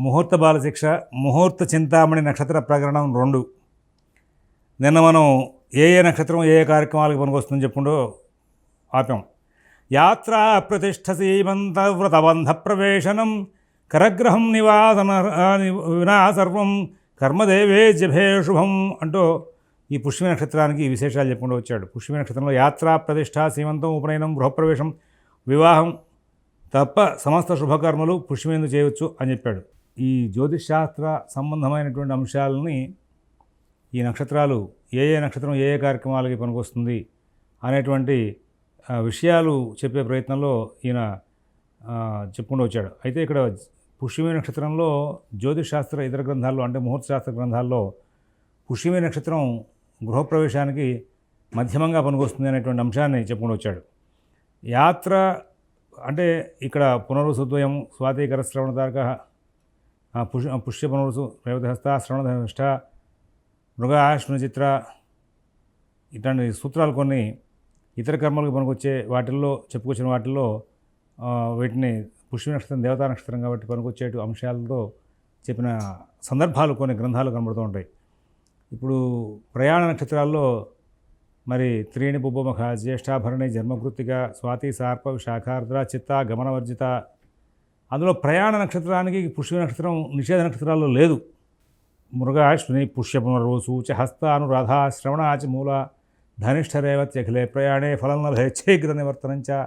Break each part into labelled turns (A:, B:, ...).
A: ముహూర్త బాలశిక్ష ముహూర్త చింతామణి నక్షత్ర ప్రకరణం రెండు. నిన్న మనం ఏ ఏ నక్షత్రం ఏ ఏ కార్యక్రమాలకు పనికొస్తుందని చెప్పుకుంటూ ఆపాం. యాత్ర ప్రతిష్ట సీమంత వ్రతబంధ ప్రవేశనం కరగ్రహం నివాసన వినా సర్వం కర్మదేవే జభే శుభం అంటూ ఈ పుష్యమి నక్షత్రానికి విశేషాలు చెప్పుకుంటూ వచ్చాడు. పుష్యమి నక్షత్రంలో యాత్రా ప్రతిష్ట సీమంతం ఉపనయనం గృహప్రవేశం వివాహం తప్ప సమస్త శుభకర్మలు పుష్యమేందు చేయవచ్చు అని చెప్పాడు. ఈ జ్యోతిష్ శాస్త్ర సంబంధమైనటువంటి అంశాలని ఈ నక్షత్రాలు ఏ ఏ నక్షత్రం ఏ ఏ కార్యక్రమాలకి పనికొస్తుంది అనేటువంటి విషయాలు చెప్పే ప్రయత్నంలో ఈయన చెప్పుకుంటూ వచ్చాడు. అయితే ఇక్కడ పుష్యమి నక్షత్రంలో జ్యోతిషాస్త్ర ఇతర గ్రంథాల్లో అంటే ముహూర్తశాస్త్ర గ్రంథాల్లో పుష్యమి నక్షత్రం గృహప్రవేశానికి మధ్యమంగా పనికొస్తుంది అనేటువంటి అంశాన్ని చెప్పుకుంటూ వచ్చాడు. యాత్ర అంటే ఇక్కడ పునరుసుద్వయం స్వాతి గరశ్రవణ తారక పుష్ పుష్య పునరుసు రేవతహస్త శ్రవణధనిష్ట మృగాశ్వన చిత్ర ఇట్లాంటి సూత్రాలు కొన్ని ఇతర కర్మలకు పనికొచ్చే వాటిల్లో చెప్పుకొచ్చిన వాటిల్లో వీటిని పుష్య నక్షత్రం దేవతా నక్షత్రం కాబట్టి పనికొచ్చే అంశాలతో చెప్పిన సందర్భాలు కొన్ని గ్రంథాలు కనబడుతూ ఉంటాయి. ఇప్పుడు ప్రయాణ నక్షత్రాల్లో మరి త్రీణి బుబ్బమఖ జ్యేష్ఠాభరణి జన్మకృత్తిక స్వాతి సార్ప శాఖార్ద్ర చిత్త గమనవర్జిత అందులో ప్రయాణ నక్షత్రానికి పుష్య నక్షత్రం నిషేధ నక్షత్రాల్లో లేదు. మృగాశ్విని పుష్య పునర్వసు చ హస్త అనురాధ శ్రవణాచి మూల ధనిష్ఠరేవత్యఖిలే ప్రయాణే ఫలం లభేచ్ఛేగ్ర నివర్తనంచ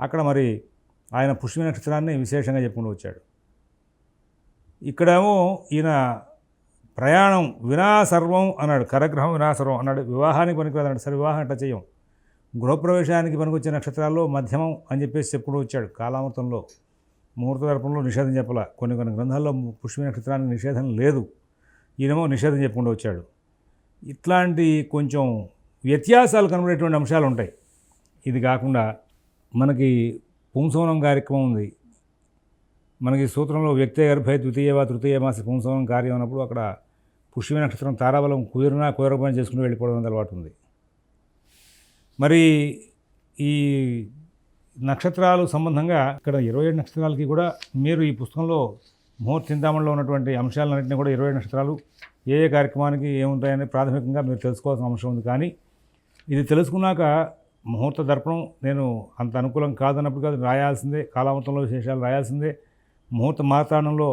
A: అక్కడ మరి ఆయన పుష్య నక్షత్రాన్ని విశేషంగా చెప్పుకుంటూ వచ్చాడు. ఇక్కడేమో ఈయన ప్రయాణం వినా సర్వం అన్నాడు కరగ్రహం వినా సర్వం అన్నాడు వివాహానికి పనికిరాదు అన్నాడు సరే వివాహం అట్లా చేయం? గృహప్రవేశానికి పనికొచ్చే నక్షత్రాల్లో మధ్యమం అని చెప్పేసి చెప్పుకుంటూ వచ్చాడు కాలామృతంలో. ముహూర్త దర్పంలో నిషేధం చెప్పాల. కొన్ని కొన్ని గ్రంథాల్లో పుష్ప నక్షత్రానికి నిషేధం లేదు. ఈయనేమో నిషేధం చెప్పుకుంటూ వచ్చాడు. ఇట్లాంటి కొంచెం వ్యత్యాసాలు కనబడేటువంటి అంశాలు ఉంటాయి. ఇది కాకుండా మనకి పుంసవనం కార్యక్రమం ఉంది. మనకి సూత్రంలో వ్యక్తి గర్భే ద్వితీయవ తృతీయ మాస పుంసవనం కార్యం అన్నప్పుడు అక్కడ పుష్యమి నక్షత్రం తారాబలం కుదిరినా కుదరకపోయినా చేసుకుని వెళ్ళిపోవడం అనేది అలవాటు ఉంది. మరి ఈ నక్షత్రాలు సంబంధంగా ఇక్కడ ఇరవై ఏడు నక్షత్రాలకి కూడా మీరు ఈ పుస్తకంలో ముహూర్త చింతామణిలో ఉన్నటువంటి అంశాలన్నింటినీ కూడా ఇరవై నక్షత్రాలు ఏ ఏ కార్యక్రమానికి ఏముంటాయని ప్రాథమికంగా మీరు తెలుసుకోవాల్సిన అంశం ఉంది. కానీ ఇది తెలుసుకున్నాక ముహూర్త దర్పణం నేను అంత అనుకూలం కాదన్నప్పుడు కాదు రాయాల్సిందే కాలామృతంలో విశేషాలు రాయాల్సిందే. ముహూర్త మాతాడంలో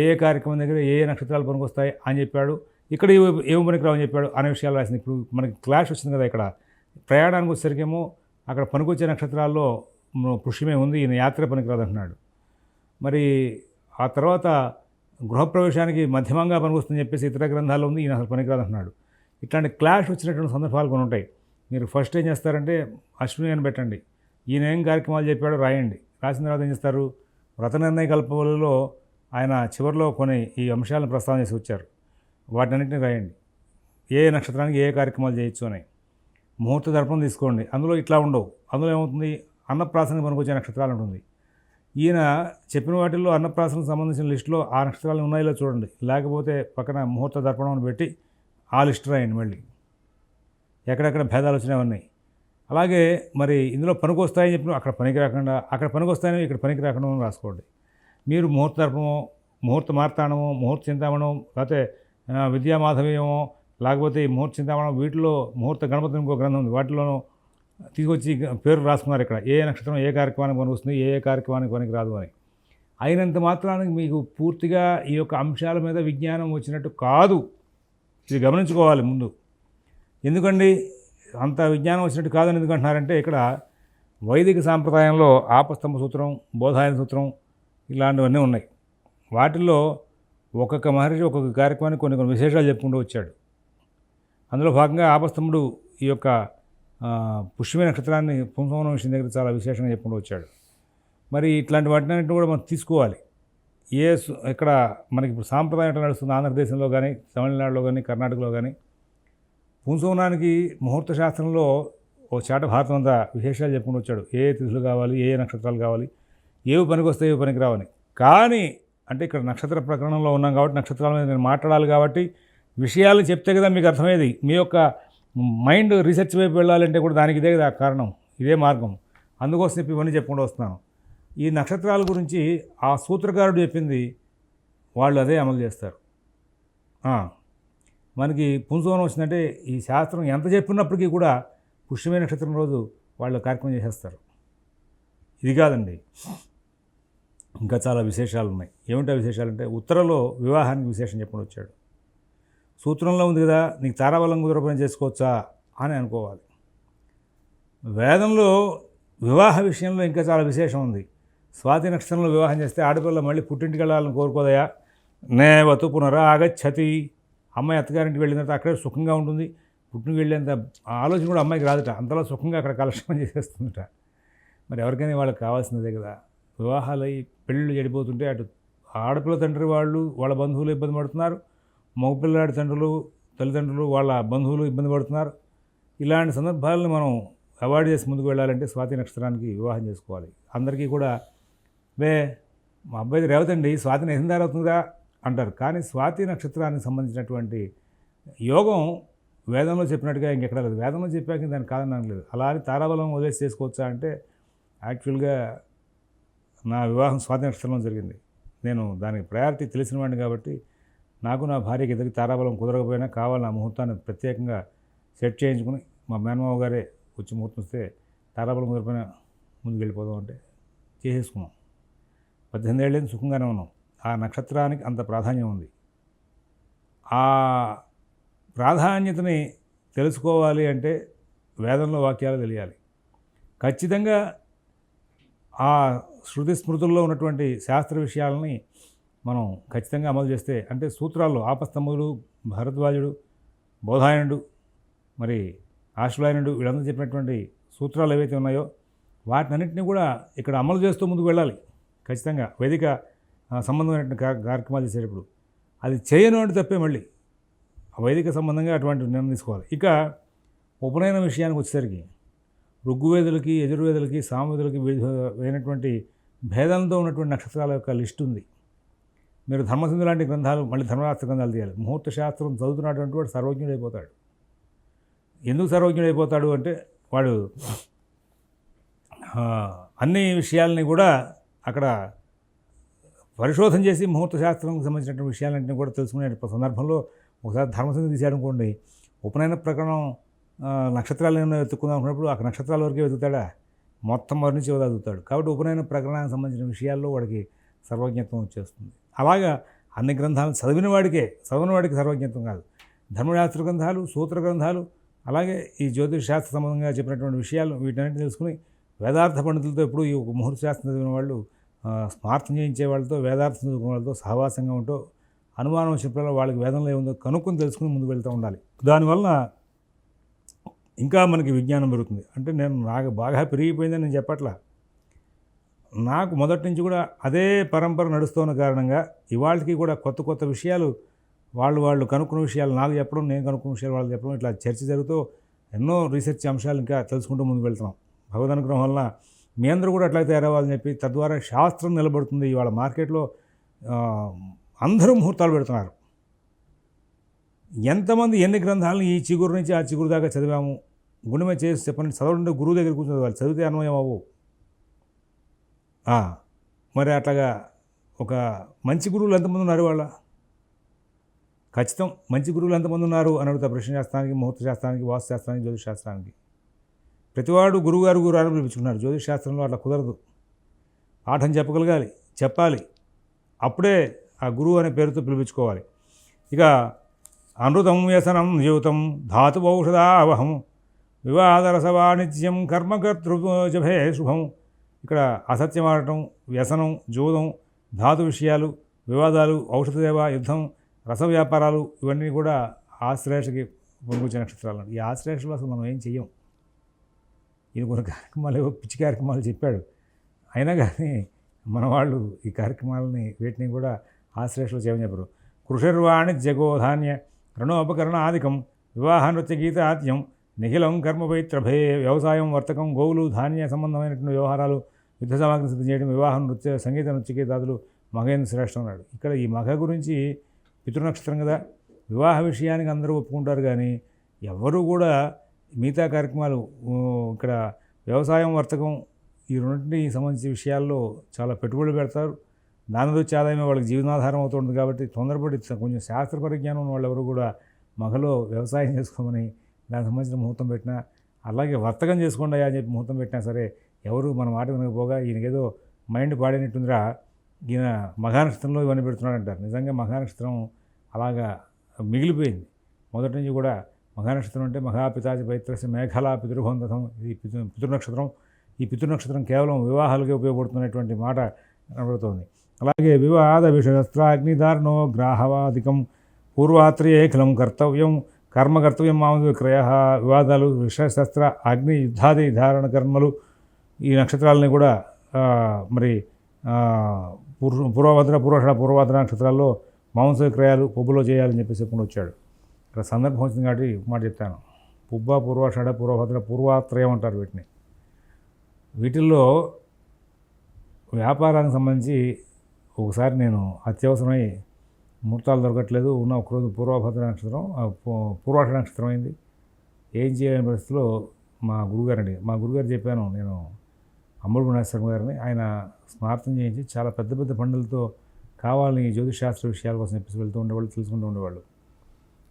A: ఏ ఏ కార్యక్రమం దగ్గర ఏ ఏ నక్షత్రాలు పనికొస్తాయి అని చెప్పాడు. ఇక్కడ ఏమి పనికిరావు అని చెప్పాడు అనే విషయాలు రాసింది. ఇప్పుడు మనకి క్లాష్ వచ్చింది కదా ఇక్కడ. ప్రయాణానికి వచ్చేసరికేమో అక్కడ పనికొచ్చే నక్షత్రాల్లో పుష్యమే ఉంది ఈయన యాత్ర పనికిరాదంటున్నాడు. మరి ఆ తర్వాత గృహప్రవేశానికి మధ్యమంగా పనికొస్తుందని చెప్పేసి ఇతర గ్రంథాల్లో ఉంది ఈయన అసలు పనికిరాదంటున్నాడు. ఇట్లాంటి క్లాష్ వచ్చినటువంటి సందర్భాలు కొన్ని ఉంటాయి. మీరు ఫస్ట్ ఏం చేస్తారంటే అశ్విని అని పెట్టండి. ఈయన ఏం కార్యక్రమాలు చెప్పాడో రాయండి. రాసిన తర్వాత ఏం చేస్తారు? వ్రత నిర్ణయ కల్పవలలో ఆయన చివరిలో కొన్ని ఈ అంశాలను ప్రస్తావన చేసి వచ్చారు. వాటన్నిటిని రాయండి. ఏ ఏ నక్షత్రానికి ఏ ఏ కార్యక్రమాలు చేయొచ్చు అని. ముహూర్త దర్పణం తీసుకోండి. అందులో ఇట్లా ఉండవు. అందులో ఏమవుతుంది? అన్నప్రాసనకి పనికొచ్చే నక్షత్రాలు ఉంటుంది ఈయన చెప్పిన వాటిల్లో అన్నప్రాసనకు సంబంధించిన లిస్టులో ఆ నక్షత్రాలు ఉన్నాయో చూడండి. లేకపోతే పక్కన ముహూర్త దర్పణం అని పెట్టి ఆ లిస్ట్ రాయండి మళ్ళీ. ఎక్కడెక్కడ భేదాలు వచ్చినవన్నీ అలాగే మరి ఇందులో పనికి వస్తాయని చెప్పిన అక్కడ పనికి రాకుండా అక్కడ పనికి వస్తాయని ఇక్కడ పనికి రాకుండా అని రాసుకోండి. మీరు ముహూర్త దర్పణమో ముహూర్త మార్తాండమో ముహూర్త చింతామణం లేకపోతే విద్యామాధవ్యమో లేకపోతే ఈ ముహూర్త చింతామణం వీటిలో ముహూర్త గణపతి ఇంకో గ్రంథం ఉంది. వాటిలోనూ తీసుకొచ్చి పేరు రాసుకున్నారు ఇక్కడ. ఏ నక్షత్రం ఏ కార్యక్రమానికి పనికి వస్తుంది ఏ ఏ కార్యక్రమానికి పనికి రాదు అని. అయినంత మాత్రానికి మీకు పూర్తిగా ఈ యొక్క అంశాల మీద విజ్ఞానం వచ్చినట్టు కాదు. ఇది గమనించుకోవాలి ముందు. ఎందుకండి? అంత విజ్ఞానం వచ్చినట్టు కాదని ఎందుకంటున్నారంటే ఇక్కడ వైదిక సాంప్రదాయంలో ఆపస్తంభ సూత్రం బోధాయన సూత్రం ఇలాంటివన్నీ ఉన్నాయి. వాటిల్లో ఒక్కొక్క మహర్షి ఒక్కొక్క కార్యక్రమానికి కొన్ని కొన్ని విశేషాలు చెప్పుకుంటూ వచ్చాడు. అందులో భాగంగా ఆపస్తంభుడు ఈ యొక్క పుష్యమి నక్షత్రాన్ని పుంసవనం విషయం దగ్గర చాలా విశేషంగా చెప్పుకుంటూ వచ్చాడు. మరి ఇట్లాంటి వాటిని కూడా మనం తీసుకోవాలి. ఏ ఇక్కడ మనకి ఇప్పుడు సాంప్రదాయం ఎట్లా నడుస్తుంది ఆంధ్రదేశంలో కానీ తమిళనాడులో కానీ కర్ణాటకలో కానీ. పుంసవనానికి ముహూర్త శాస్త్రంలో ఓ చాట భారతం అంతా విశేషాలు చెప్పుకుంటూ వచ్చాడు. ఏ తిథులు కావాలి ఏ ఏ నక్షత్రాలు కావాలి ఏవి పనికి వస్తాయి ఏవి పనికి రావని కానీ అంటే ఇక్కడ నక్షత్ర ప్రకరణంలో ఉన్నాం కాబట్టి నక్షత్రాల మీద నేను మాట్లాడాలి కాబట్టి విషయాలు చెప్తే కదా మీకు అర్థమయ్యేది. మీ యొక్క మైండ్ రీసెర్చ్ వైపు వెళ్ళాలంటే కూడా దానికి ఇదే కదా కారణం ఇదే మార్గం. అందుకోసం చెప్పి ఇవన్నీ చెప్పుకుంటూ వస్తున్నాను. ఈ నక్షత్రాల గురించి ఆ సూత్రకారుడు చెప్పింది వాళ్ళు అదే అమలు చేస్తారు. మనకి పుంసోనం వచ్చిందంటే ఈ శాస్త్రం ఎంత చెప్పినప్పటికీ కూడా పుష్యమైన నక్షత్రం రోజు వాళ్ళు కార్యక్రమం చేసేస్తారు. ఇది కాదండి. ఇంకా చాలా విశేషాలు ఉన్నాయి ఏమిటా విశేషాలు అంటే ఉత్తరలో వివాహానికి విశేషం చెప్పని వచ్చాడు. సూత్రంలో ఉంది కదా నీకు తారాబలం కుదరపని చేసుకోవచ్చా అని అనుకోవాలి. వేదంలో వివాహ విషయంలో ఇంకా చాలా విశేషం ఉంది. స్వాతి నక్షత్రంలో వివాహం చేస్తే ఆడపిల్ల మళ్ళీ పుట్టింటికి వెళ్ళాలని కోరుకోదయా? నేవతు పునరాగచ్చతి. అమ్మాయి అత్తగారింటికి వెళ్ళిన తర్వాత అక్కడే సుఖంగా ఉంటుంది. పుట్టినకి వెళ్ళేంత ఆలోచన కూడా అమ్మాయికి రాదుట. అంతలా సుఖంగా అక్కడ కలక్షణం చేసేస్తుందట. మరి ఎవరికైనా వాళ్ళకి కావాల్సినదే కదా. వివాహాలు అయ్యి పెళ్ళిళ్ళు చెడిపోతుంటే అటు ఆడపిల్ల తండ్రి వాళ్ళు వాళ్ళ బంధువులు ఇబ్బంది పడుతున్నారు. మగపిల్లాడి తండ్రులు తల్లిదండ్రులు వాళ్ళ బంధువులు ఇబ్బంది పడుతున్నారు. ఇలాంటి సందర్భాలను మనం అవాయిడ్ చేసి ముందుకు వెళ్ళాలంటే స్వాతి నక్షత్రానికి వివాహం చేసుకోవాలి. అందరికీ కూడా వే మా అబ్బాయిది రేవతండి స్వాతి నిందారు అవుతుందా అంటారు. కానీ స్వాతి నక్షత్రానికి సంబంధించినటువంటి యోగం వేదంలో చెప్పినట్టుగా ఇంకెక్కడ లేదు. వేదంలో చెప్పాక దానికి కాదని లేదు. అలా అని తారాబలం వదిలేసి చేసుకోవచ్చా అంటే యాక్చువల్గా నా వివాహం స్వాతి నక్షత్రంలో జరిగింది. నేను దానికి ప్రయారిటీ తెలిసిన వాడిని కాబట్టి నాకు నా భార్యకి ఇద్దరికి తారాబలం కుదరకపోయినా కావాలని ఆ ముహూర్తాన్ని ప్రత్యేకంగా సెట్ చేయించుకుని మా మేనమావ గారే వచ్చి ముహూర్తం వస్తే తారాబలం కుదరపోయినా ముందుకు వెళ్ళిపోదాం అంటే చేసేసుకున్నాం. పద్దెనిమిది ఏళ్ళేది సుఖంగానే ఉన్నాం. ఆ నక్షత్రానికి అంత ప్రాధాన్యం ఉంది. ఆ ప్రాధాన్యతని తెలుసుకోవాలి అంటే వేదంలో వాక్యాలు తెలియాలి. ఖచ్చితంగా ఆ శృతి స్మృతుల్లో ఉన్నటువంటి శాస్త్ర విషయాలని మనం ఖచ్చితంగా అమలు చేస్తే అంటే సూత్రాల్లో ఆపస్తంభుడు భరద్వాజుడు బోధాయనుడు మరి ఆశ్వలాయనుడు వీళ్ళందరూ చెప్పినటువంటి సూత్రాలు ఏవైతే ఉన్నాయో వాటినన్నింటినీ కూడా ఇక్కడ అమలు చేస్తూ ముందుకు వెళ్ళాలి. ఖచ్చితంగా వేదిక సంబంధమైనటువంటి కార్యక్రమాలు చేసేటప్పుడు అది చేయను అంటే తప్పే మళ్ళీ. ఆ వైదిక సంబంధంగా అటువంటి నిర్ణయం తీసుకోవాలి. ఇక ఉపనయన విషయానికి వచ్చేసరికి ఋగ్వేదులకి యజుర్వేదులకి సామవేదులకి అయినటువంటి భేదంతో ఉన్నటువంటి నక్షత్రాల యొక్క లిస్ట్ ఉంది. మీరు ధర్మసింధు లాంటి గ్రంథాలు మళ్ళీ ధర్మశాస్త్ర గ్రంథాలు తీయాలి. ముహూర్త శాస్త్రం చదువుతున్నటువంటి వాడు సర్వజ్ఞుడైపోతాడు ఎందుకు సర్వజ్ఞుడైపోతాడు అంటే వాడు అన్ని విషయాలని కూడా అక్కడ పరిశోధన చేసి ముహూర్త శాస్త్రంకి సంబంధించిన విషయాలన్నింటినీ కూడా తెలుసుకునే సందర్భంలో ఒకసారి ధర్మసింధు తీశాడు అనుకోండి. ఉపనయన ప్రకరణం నక్షత్రాలు ఏమైనా వెతుక్కుందాం అనుకున్నప్పుడు ఆ నక్షత్రాల వరకే వెతుకుతాడా? మొత్తం వారి నుంచి చదువుతాడు కాబట్టి ఉపనయన ప్రకరణానికి సంబంధించిన విషయాల్లో వాడికి సర్వజ్ఞత్వం వచ్చేస్తుంది. అలాగా అన్ని గ్రంథాలను చదివిన వాడికే చదివిన వాడికి సర్వజ్ఞత్వం కాదు. ధర్మశాస్త్ర గ్రంథాలు సూత్ర గ్రంథాలు అలాగే ఈ జ్యోతిష్ శాస్త్ర సంబంధంగా చెప్పినటువంటి విషయాలు వీటన్నిటిని తెలుసుకుని వేదార్థ పండితులతో ఎప్పుడు ఈ ముహూర్త శాస్త్రం చదివిన వాళ్ళు స్మార్థం చేయించే వాళ్ళతో వేదార్థం చదువుకునే వాళ్ళతో సహవాసంగా ఉంటూ అనుమానం వచ్చినప్పుడు వాళ్ళకి వేదంలో ఏముందో కనుక్కొని తెలుసుకుని ముందుకు వెళ్తూ ఉండాలి. దానివల్ల ఇంకా మనకి విజ్ఞానం పెరుగుతుంది. అంటే నేను నాకు బాగా పెరిగిపోయిందని నేను చెప్పట్లా. నాకు మొదటి నుంచి కూడా అదే పరంపర నడుస్తున్న కారణంగా ఇవాళకి కూడా కొత్త కొత్త విషయాలు వాళ్ళు వాళ్ళు కనుక్కున్న విషయాలు నాకు చెప్పడం నేను కనుక్కున్న విషయాలు వాళ్ళు చెప్పడం ఇట్లా చర్చ జరుగుతూ ఎన్నో రీసెర్చ్ అంశాలు ఇంకా తెలుసుకుంటూ ముందుకు వెళ్తున్నాం. భగవద్ అనుగ్రహం వల్ల మీ అందరూ కూడా అట్లా తయారవ్వాలని చెప్పి తద్వారా శాస్త్రం నిలబడుతుంది. ఇవాళ మార్కెట్లో అందరూ ముహూర్తాలు పెడుతున్నారు. ఎంతమంది ఎన్ని గ్రంథాలను ఈ చిగురు నుంచి ఆ చిగురు దాకా చదివాము? గుణమే చేసి చెప్పండి. చదవడం గురువు దగ్గర కూర్చొని చదవాలి. చదివితే అన్వయం అవ్వు మరి అట్లాగా ఒక మంచి గురువులు ఎంతమంది ఉన్నారు వాళ్ళ ఖచ్చితం మంచి గురువులు ఎంతమంది ఉన్నారు అని అడుగుతా ప్రశ్న శాస్త్రానికి ముహూర్త శాస్త్రానికి వాస్తు శాస్త్రానికి జ్యోతిష్ శాస్త్రానికి. ప్రతివాడు గురువుగారు గురువారు పిలుచుకున్నారు జ్యోతిష్ శాస్త్రంలో అట్లా కుదరదు. పాఠం చెప్పగలగాలి చెప్పాలి. అప్పుడే ఆ గురువు అనే పేరుతో పిలిపించుకోవాలి. ఇక అనృతం వ్యసనం జీవితం ధాతు ఔషధావహం కర్మకర్ జభే శుభం ఇక్కడ అసత్యం ఆడటం వ్యసనం జూదం ధాతు విషయాలు వివాదాలు ఔషధ సేవ యుద్ధం రస వ్యాపారాలు ఇవన్నీ కూడా ఆశ్లేషకి పొంగుచ్చే నక్షత్రాలు ఈ ఆశ్లేషలో అసలు మనం ఏం చెయ్యం? ఇది కొన్ని కార్యక్రమాలు ఏవో పిచ్చి కార్యక్రమాలు చెప్పాడు. అయినా కానీ మన వాళ్ళు ఈ కార్యక్రమాలని వీటిని కూడా ఆశ్లేషలో చేయమని చెప్పరు. కృషిర్వాణి జగోధాన్య రణోపకరణ ఆదికం వివాహ నృత్య గీత ఆద్యం నిఖిలం కర్మపైత్రభే వ్యవసాయం వర్తకం గోవులు ధాన్య సంబంధమైనటువంటి వ్యవహారాలు యుద్ధ సామాగ్రి సిద్ధం చేయడం వివాహం నృత్య సంగీత నృత్యగీతాదులు మగేంద్ర శ్రేష్ఠ అన్నాడు ఇక్కడ ఈ మగ గురించి పితృనక్షత్రం కదా. వివాహ విషయానికి అందరూ ఒప్పుకుంటారు కానీ ఎవరు కూడా మిగతా కార్యక్రమాలు ఇక్కడ వ్యవసాయం వర్తకం ఈ రెండింటికి సంబంధించిన విషయాల్లో చాలా పెట్టుబడులు పెడతారు. దాని నుంచి వచ్చే ఆదాయమే వాళ్ళకి జీవనాధారం అవుతుంది కాబట్టి తొందరపడి కొంచెం శాస్త్ర పరిజ్ఞానం ఉన్న వాళ్ళు ఎవరు కూడా మగలో వ్యవసాయం చేసుకోమని దానికి సంబంధించిన ముహూర్తం పెట్టినా అలాగే వర్తకం చేసుకోండి అని చెప్పి ముహూర్తం పెట్టినా సరే ఎవరు మన మాట వినకపోగా ఈయనకేదో మైండ్ పాడినట్టుందిరా. ఈయన మఘానక్షత్రంలో ఇవన్నీ పెడుతున్నాడు అంటారు నిజంగా మఘానక్షత్రం అలాగా మిగిలిపోయింది. మొదటి నుంచి కూడా మఘానక్షత్రం అంటే మహాపితాచి పైత్రస్య మేఘలా పితృబంధం ఇది పితృ పితృనక్షత్రం. ఈ పితృనక్షత్రం కేవలం వివాహాలకే ఉపయోగపడుతున్నటువంటి మాట కనబడుతోంది. అలాగే వివాద విషయస్త్రాగ్నిధారణో గ్రాహవాదికం పూర్వాత్రియైఖలం కర్తవ్యం కర్మ మామూలు విక్రయ వివాదాలు విషశస్త్ర అగ్ని యుద్ధాది ధారణ కర్మలు ఈ నక్షత్రాలని కూడా మరి పూర్వ పూర్వభద్ర పూర్వష పూర్వభద్ర నక్షత్రాల్లో మాంస క్రయాలు పుబ్బులో చేయాలని చెప్పేసి చెప్పుకుని వచ్చాడు. ఇక్కడ సందర్భం వచ్చింది కాబట్టి మాట చెప్తాను. పుబ్బ పూర్వాషాఢ పూర్వభద్ర పూర్వాత్రయం అంటారు వీటిని. వీటిల్లో వ్యాపారానికి సంబంధించి ఒకసారి నేను అత్యవసరమై ముహూర్తాలు దొరకట్లేదు. ఉన్న ఒకరోజు పూర్వభద్ర నక్షత్రం పూ- పూర్వాష నక్షత్రం అయింది. ఏం చేయలేని పరిస్థితిలో మా గురుగారండి. మా గురుగారు చెప్పాను నేను అమ్మడు గుణేశ్వరం గారిని ఆయన స్మార్థం చేయించి చాలా పెద్ద పెద్ద పండులతో కావాలని జ్యోతిశాస్త్ర విషయాల కోసం చెప్పేసి వెళ్తూ ఉండేవాళ్ళు తెలుసుకుంటూ ఉండేవాళ్ళు.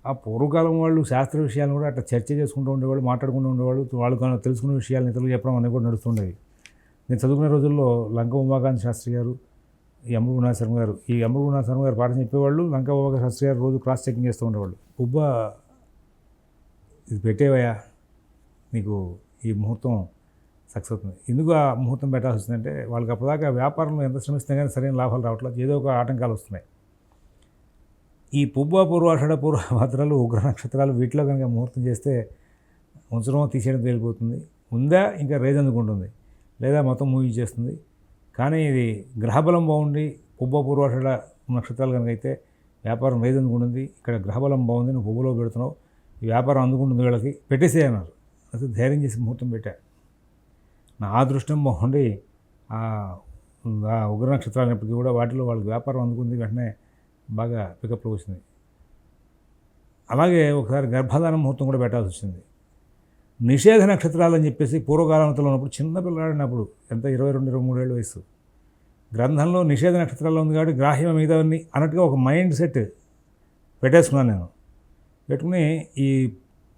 A: ఆ పూర్వకాలం వాళ్ళు శాస్త్ర విషయాలను కూడా అట్లా చర్చ చేసుకుంటూ ఉండేవాళ్ళు మాట్లాడుకుంటూ ఉండేవాళ్ళు వాళ్ళు తెలుసుకునే విషయాలు ఇతరులు చెప్పడం అనేది కూడా నడుస్తుండేది. నేను చదువుకునే రోజుల్లో లంక ఉమాకాంత్ శాస్త్రి గారు ఈ అమృత గుణాశర్మ గారు ఈ అమృత గుణాశర్మ గారు పాఠం చెప్పేవాళ్ళు లంక ఉమాకాంత్ శాస్త్రి గారు రోజు క్రాస్ చెకింగ్ చేస్తూ ఉండేవాళ్ళు. ఉబ్బ ఇది పెట్టేవయ్యా నీకు ఈ ముహూర్తం సక్సెస్ అవుతుంది. ఎందుకు ఆ ముహూర్తం పెట్టాల్సి వస్తుందంటే వాళ్ళకి అప్పటిదాకా వ్యాపారంలో ఎంత శ్రమిస్తే కానీ సరైన లాభాలు రావట్లేదు. ఏదో ఒక ఆటంకాలు వస్తున్నాయి. ఈ పుబ్బ పూర్వాషాఢ పూర్వ భద్రాలు ఉగ్ర నక్షత్రాలు వీటిలో కనుక ముహూర్తం చేస్తే ఉంచడం తీసేయడం తేలిపోతుంది. ఉందా? ఇంకా రేజ్ అందుకుంటుంది. లేదా మొత్తం మూవీ చేస్తుంది. కానీ ఇది గ్రహబలం బాగుండి పుబ్బ పూర్వాషాఢ నక్షత్రాలు కనుక అయితే వ్యాపారం రేజ్ అందుకుంటుంది. ఇక్కడ గ్రహబలం బాగుంది నువ్వు పువ్వులో పెడుతున్నావు. ఈ వ్యాపారం అందుకుంటుంది వీళ్ళకి. పెట్టేసేయన్నారు. అసలు అది ధైర్యం చేసి ముహూర్తం పెట్టా. నా అదృష్టం బాగుండి ఆ ఉగ్ర నక్షత్రాలు అయినప్పటికీ కూడా వాటిలో వాళ్ళకి వ్యాపారం అందుకుంది వెంటనే బాగా పికప్లో వచ్చింది. అలాగే ఒకసారి గర్భధాన ముహూర్తం కూడా పెట్టాల్సి వచ్చింది. నిషేధ నక్షత్రాలు అని చెప్పేసి పూర్వకాలంతో ఉన్నప్పుడు చిన్న పిల్లాడినప్పుడు ఎంత ఇరవై రెండు ఇరవై మూడేళ్ళ వయసు గ్రంథంలో నిషేధ నక్షత్రాల్లో ఉంది కాబట్టి గ్రాహ్యం మిగతావన్నీ అన్నట్టుగా ఒక మైండ్ సెట్ పెట్టేసుకున్నాను నేను. పెట్టుకుని ఈ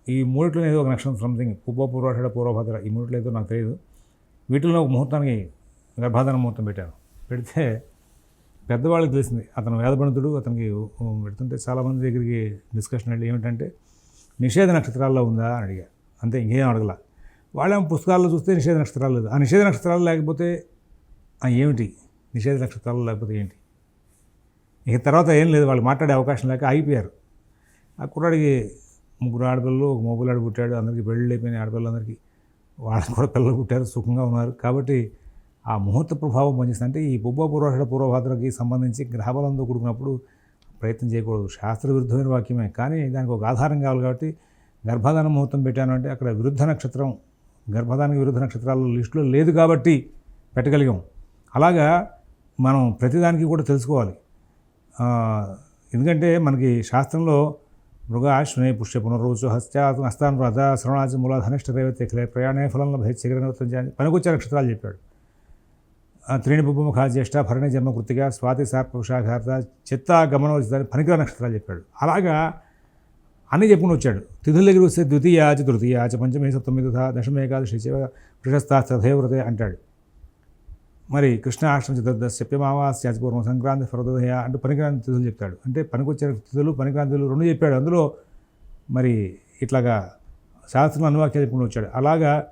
A: ఈ మూడిట్లో ఏదో ఒక నక్షత్రం సంథింగ్ పూర్వ పూర్వాషాఢ పూర్వభద్ర ఈ మూడిట్లో ఏదో నాకు తెలియదు. వీటిలో ఒక ముహూర్తానికి గర్భాధాన ముహూర్తం పెట్టాను పెడితే పెద్దవాళ్ళకి తెలిసింది అతను వేదపండితుడు అతనికి పెడుతుంటే చాలామంది దగ్గరికి డిస్కషన్ వెళ్ళి ఏమిటంటే నిషేధ నక్షత్రాల్లో ఉందా? అని అడిగా అంతే ఇంకేం అడగల. వాళ్ళేమో పుస్తకాల్లో చూస్తే నిషేధ నక్షత్రాలు లేదు. ఆ నిషేధ నక్షత్రాలు లేకపోతే ఏమిటి? నిషేధ నక్షత్రాలు లేకపోతే ఏంటి? ఇక తర్వాత ఏం లేదు వాళ్ళు మాట్లాడే అవకాశం లేక ఆగిపోయారు. ఆ కుర్రాడికి ముగ్గురు ఆడపిల్లలు ఒక మొబైల్ పుట్టాడు అందరికీ పెళ్ళి అయిపోయిన ఆడపిల్లలందరికీ. వాళ్ళకి కూడా పిల్లలు పుట్టారు సుఖంగా ఉన్నారు. కాబట్టి ఆ ముహూర్త ప్రభావం పనిచేస్తుంది. అంటే ఈ బొబ్బ పూర్వాషాఢ పూర్వభాద్రకి సంబంధించి గ్రహబలంతో కూడుకున్నప్పుడు ప్రయత్నం చేయకూడదు. శాస్త్ర విరుద్ధమైన వాక్యమే. కానీ దానికి ఒక ఆధారం కావాలి కాబట్టి గర్భధాన ముహూర్తం పెట్టాను అంటే అక్కడ విరుద్ధ నక్షత్రం గర్భధానికి విరుద్ధ నక్షత్రాల లిస్టులో లేదు కాబట్టి పెట్టగలిగాం. అలాగా మనం ప్రతిదానికి కూడా తెలుసుకోవాలి. ఎందుకంటే మనకి శాస్త్రంలో మృగ పుష్య పునర్రోచు హస్తాను హస్తాన్ రథ శ్రవణాచి మూల ధనిష్ట రేవతి క్లే ప్రయాణే ఫలంలో భైత్యగ్రహత్వం పనికొచ్చే నక్షత్రాలు చెప్పాడు ఆ, త్రీణి పుబ్బముఖ జ్యేష్ఠ భరణి జన్మ కృతిగా స్వాతి సార్ప ఉషాఘారత చిత్త గమనోచితాన్ని పనికిరా నక్షత్రాలు చెప్పాడు అలాగా అన్నీ చెప్పుకుని వచ్చాడు। తిథుల దగ్గర వస్తే ద్వితీయాచ తృతీయాచ పంచమే సప్తమి దశమ ఏకాదశి చైవ వృషస్థాస్తథైవ్రతే అంటాడు। మరి కృష్ణాష్టమి చతుర్దశ సెప్యమావాస్య పూర్వం సంక్రాంతి ఫరదోదయ అంటూ పనికిరాని తిథులు చెప్తాడు. అంటే పనికొచ్చే తిథులు పనికిరాని తిథులు రెండు చెప్పాడు. అందులో మరి ఇట్లాగా శాస్త్రం అనువాక్యాలు చెప్పుకుంటూ వచ్చాడు. అలాగా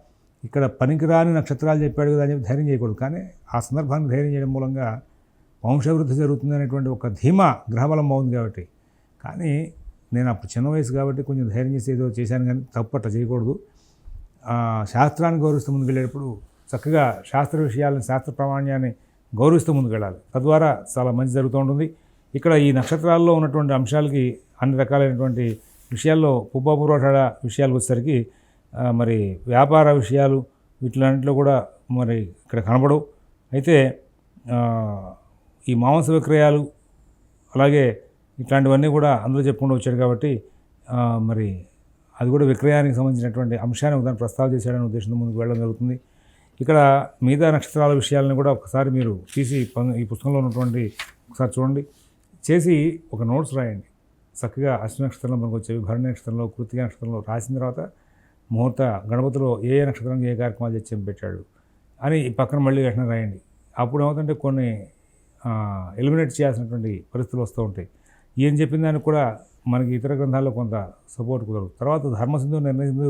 A: ఇక్కడ పనికిరాని నక్షత్రాలు చెప్పాడు కదా అని చెప్పి ధైర్యం చేయకూడదు. కానీ ఆ సందర్భాన్ని ధైర్యం చేయడం మూలంగా వంశవృద్ధి జరుగుతుంది అనేటువంటి ఒక ధీమా గ్రహబలం బాగుంది కాబట్టి. కానీ నేను అప్పుడు చిన్న వయసు కాబట్టి కొంచెం ధైర్యం చేసి ఏదో చేశాను కానీ తప్పు చేయకూడదు. శాస్త్రాన్ని గౌరవిస్తూ ముందుకు వెళ్ళేటప్పుడు చక్కగా శాస్త్ర విషయాలను శాస్త్ర ప్రామాణ్యాన్ని గౌరవిస్తూ ముందుకు వెళ్ళాలి తద్వారా చాలా మంచి జరుగుతూ ఉంటుంది. ఇక్కడ ఈ నక్షత్రాల్లో ఉన్నటువంటి అంశాలకి అన్ని రకాలైనటువంటి విషయాల్లో పుబ్బపూర్వషాఢ విషయాలకు వచ్చేసరికి మరి వ్యాపార విషయాలు వీటిలన్నింటిలో కూడా మరి ఇక్కడ కనబడవు. అయితే ఈ మాంస విక్రయాలు అలాగే ఇట్లాంటివన్నీ కూడా అందులో చెప్పుకుంటూ వచ్చాడు కాబట్టి మరి అది కూడా విక్రయానికి సంబంధించినటువంటి అంశాన్ని దాన్ని ప్రస్తావ చేశాడనే ఉద్దేశంతో ముందుకు వెళ్ళడం జరుగుతుంది. ఇక్కడ మిగతా నక్షత్రాల విషయాలను కూడా ఒకసారి మీరు తీసి ఈ పుస్తకంలో ఉన్నటువంటి ఒకసారి చూడండి. చేసి ఒక నోట్స్ రాయండి. చక్కగా అశ్విని నక్షత్రంలో మనకు వచ్చేవి భరణి నక్షత్రంలో కృతిక నక్షత్రంలో రాసిన తర్వాత ముహూర్త గణపతిలో ఏ ఏ నక్షత్రానికి ఏ కార్యక్రమాలు చేసి పెట్టాడు అని ఈ పక్కన మళ్ళీ వెంటనే రాయండి. అప్పుడు ఏమవుతుంటే కొన్ని ఎలిమినేట్ చేయాల్సినటువంటి పరిస్థితులు వస్తూ ఉంటాయి. ఏం చెప్పిన దానికి కూడా మనకి ఇతర గ్రంథాల్లో కొంత సపోర్ట్ కుదరదు. తర్వాత ధర్మసింధు నిర్ణయసింధు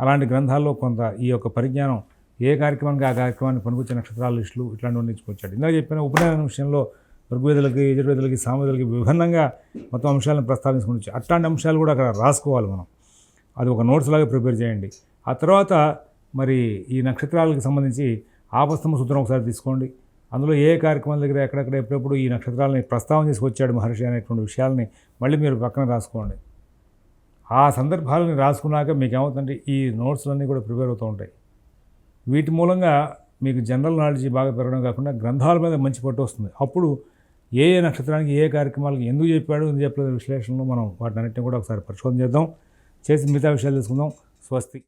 A: అలాంటి గ్రంథాల్లో కొంత ఈ యొక్క పరిజ్ఞానం ఏ కార్యక్రమానికి ఆ కార్యక్రమాన్ని పనికొచ్చే నక్షత్రాల లిస్టులు ఇట్లాంటివన్నీ ఇచ్చుకొచ్చాడు ఇందాక చెప్పిన ఉపనయన విషయంలో ఋగ్వేదులకి యజుర్వేదులకి సామవేదులకి విభిన్నంగా మొత్తం అంశాలను ప్రస్తావించుకుని వచ్చి అట్లాంటి అంశాలు కూడా అక్కడ రాసుకోవాలి మనం. అది ఒక నోట్స్ లాగా ప్రిపేర్ చేయండి. ఆ తర్వాత మరి ఈ నక్షత్రాలకు సంబంధించి ఆపస్తమ సూత్రం ఒకసారి తీసుకోండి. అందులో ఏ కార్యక్రమాల దగ్గర ఎక్కడెక్కడ ఎప్పుడెప్పుడు ఈ నక్షత్రాలని ప్రస్తావన చేసుకొచ్చాడు మహర్షి అనేటువంటి విషయాలని మళ్ళీ మీరు పక్కన రాసుకోండి. ఆ సందర్భాలని రాసుకున్నాక మీకు ఏమవుతుందంటే ఈ నోట్స్లన్నీ కూడా ప్రిపేర్ అవుతూ ఉంటాయి. వీటి మూలంగా మీకు జనరల్ నాలెడ్జ్ బాగా పెరగడం కాకుండా గ్రంథాల మీద మంచి పట్టు వస్తుంది. అప్పుడు ఏ ఏ నక్షత్రానికి ఏ కార్యక్రమాలకు ఎందుకు చెప్పాడు ఎందుకు చెప్పలేదు విశ్లేషణలో మనం వాటిని అన్నింటిని కూడా ఒకసారి పరిశోధన చేద్దాం. చేసి మిగతా విషయాలు తెలుసుకుందాం. స్వస్తి.